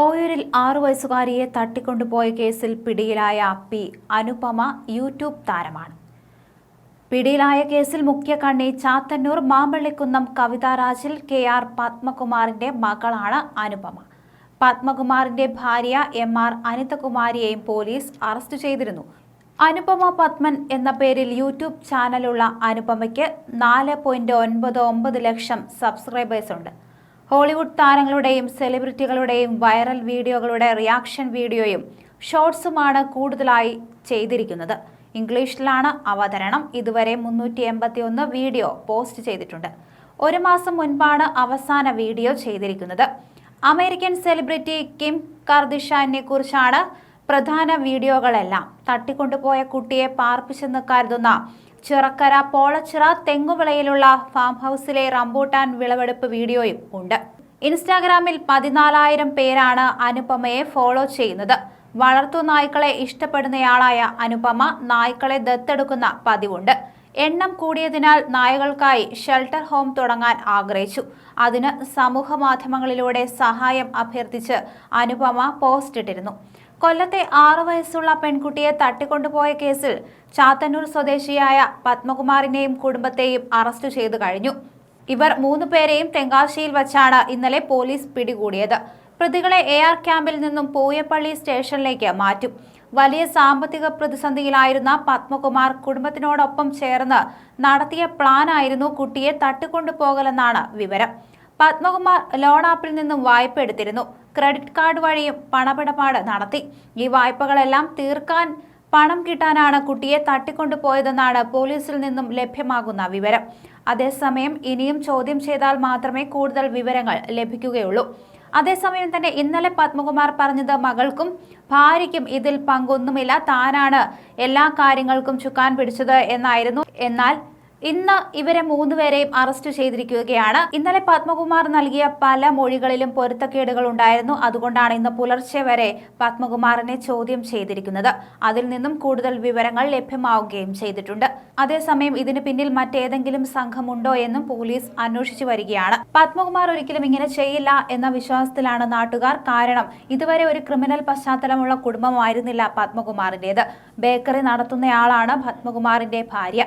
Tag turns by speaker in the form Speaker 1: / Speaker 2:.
Speaker 1: ഓയൂരിൽ ആറു വയസ്സുകാരിയെ തട്ടിക്കൊണ്ടുപോയ കേസിൽ പിടിയിലായ പി. അനുപമ യൂട്യൂബ് താരമാണ്. പിടിയിലായ കേസിൽ മുഖ്യ കണ്ണി ചാത്തന്നൂർ മാമ്പള്ളിക്കുന്നം കവിതാരാജിൽ കെ. ആർ. പത്മകുമാറിന്റെ മകളാണ് അനുപമ. പത്മകുമാറിന്റെ ഭാര്യ എം. ആർ. അനിതകുമാരിയെയും പോലീസ് അറസ്റ്റ് ചെയ്തിരുന്നു. അനുപമ പത്മൻ എന്ന പേരിൽ യൂട്യൂബ് ചാനലുള്ള അനുപമയ്ക്ക് നാല് ലക്ഷം സബ്സ്ക്രൈബേഴ്സ് ഉണ്ട്. ഹോളിവുഡ് താരങ്ങളുടെയും സെലിബ്രിറ്റികളുടെയും വൈറൽ വീഡിയോകളുടെ റിയാക്ഷൻ വീഡിയോയും ഷോർട്സുമാണ് കൂടുതലായി ചെയ്തിരിക്കുന്നത്. ഇംഗ്ലീഷിലാണ് അവതരണം. ഇതുവരെ മുന്നൂറ്റി എൺപത്തി ഒന്ന് വീഡിയോ പോസ്റ്റ് ചെയ്തിട്ടുണ്ട്. ഒരു മാസം മുൻപാണ് അവസാന വീഡിയോ ചെയ്തിരിക്കുന്നത്. അമേരിക്കൻ സെലിബ്രിറ്റി കിം കർദിഷാനെ കുറിച്ചാണ് പ്രധാന വീഡിയോകളെല്ലാം. തട്ടിക്കൊണ്ടുപോയ കുട്ടിയെ പാർപ്പിച്ചെന്ന് കരുതുന്ന ചിറക്കര പോളച്ചിറ തെങ്ങുവിളയിലുള്ള ഫാം ഹൗസിലെ റംബൂട്ടാൻ വിളവെടുപ്പ് വീഡിയോയും ഉണ്ട്. ഇൻസ്റ്റാഗ്രാമിൽ പതിനാലായിരം പേരാണ് അനുപമയെ ഫോളോ ചെയ്യുന്നത്. വളർത്തു നായ്ക്കളെ ഇഷ്ടപ്പെടുന്നയാളായ അനുപമ നായ്ക്കളെ ദത്തെടുക്കുന്ന പതിവുണ്ട്. എണ്ണം കൂടിയതിനാൽ നായകൾക്കായി ഷെൽട്ടർ ഹോം തുടങ്ങാൻ ആഗ്രഹിച്ചു. അതിന് സമൂഹ മാധ്യമങ്ങളിലൂടെ സഹായം അഭ്യർത്ഥിച്ച് അനുപമ പോസ്റ്റ് ഇട്ടിരുന്നു. കൊല്ലത്തെ ആറു വയസ്സുള്ള പെൺകുട്ടിയെ തട്ടിക്കൊണ്ടുപോയ കേസിൽ ചാത്തന്നൂർ സ്വദേശിയായ പത്മകുമാറിനെയും കുടുംബത്തെയും അറസ്റ്റ് ചെയ്തു കഴിഞ്ഞു. ഇവർ മൂന്ന് പേരെയും തെങ്കാശിയിൽ വച്ചാണ് ഇന്നലെ പോലീസ് പിടികൂടിയത്. പ്രതികളെ എ ആർ ക്യാമ്പിൽ നിന്നും പൂയപ്പള്ളി സ്റ്റേഷനിലേക്ക് മാറ്റും. വലിയ സാമ്പത്തിക പ്രതിസന്ധിയിലായിരുന്ന പത്മകുമാർ കുടുംബത്തിനോടൊപ്പം ചേർന്ന് നടത്തിയ പ്ലാനായിരുന്നു കുട്ടിയെ തട്ടിക്കൊണ്ടുപോകലെന്നാണ് വിവരം. പത്മകുമാർ ലോൺ ആപ്പിൽ നിന്നും വായ്പ എടുത്തിരുന്നു. ക്രെഡിറ്റ് കാർഡ് വഴിയും പണമിടപാട് നടത്തി. ഈ വായ്പകളെല്ലാം തീർക്കാൻ പണം കിട്ടാനാണ് കുട്ടിയെ തട്ടിക്കൊണ്ടുപോയതെന്നാണ് പോലീസിൽ നിന്നും ലഭ്യമാകുന്ന വിവരം. അതേസമയം ഇനിയും ചോദ്യം ചെയ്താൽ മാത്രമേ കൂടുതൽ വിവരങ്ങൾ ലഭിക്കുകയുള്ളൂ. അതേസമയം തന്നെ ഇന്നലെ പത്മകുമാർ പറഞ്ഞത് മകൾക്കും ഭാര്യയ്ക്കും ഇതിൽ പങ്കൊന്നുമില്ല. താനാണ് എല്ലാ കാര്യങ്ങൾക്കും ചുക്കാൻ പിടിച്ചത് എന്നായിരുന്നു. എന്നാൽ ഇന്ന് ഇവരെ മൂന്നുപേരെയും അറസ്റ്റ് ചെയ്തിരിക്കുകയാണ്. ഇന്നലെ പത്മകുമാർ നൽകിയ പല മൊഴികളിലും പൊരുത്തക്കേടുകൾ ഉണ്ടായിരുന്നു. അതുകൊണ്ടാണ് ഇന്ന് പുലർച്ചെ വരെ പത്മകുമാറിനെ ചോദ്യം ചെയ്തിരിക്കുന്നത്. അതിൽ നിന്നും കൂടുതൽ വിവരങ്ങൾ ലഭ്യമാവുകയും ചെയ്തിട്ടുണ്ട്. അതേസമയം ഇതിന് പിന്നിൽ മറ്റേതെങ്കിലും സംഘമുണ്ടോ എന്നും പോലീസ് അന്വേഷിച്ചു വരികയാണ്. പത്മകുമാർ ഒരിക്കലും ഇങ്ങനെ ചെയ്യില്ല എന്ന വിശ്വാസത്തിലാണ് നാട്ടുകാർ. കാരണം ഇതുവരെ ഒരു ക്രിമിനൽ പശ്ചാത്തലമുള്ള കുടുംബമായിരുന്നില്ല പത്മകുമാറിന്റേത് ബേക്കറി നടത്തുന്നയാളാണ് പത്മകുമാറിന്റെ ഭാര്യ.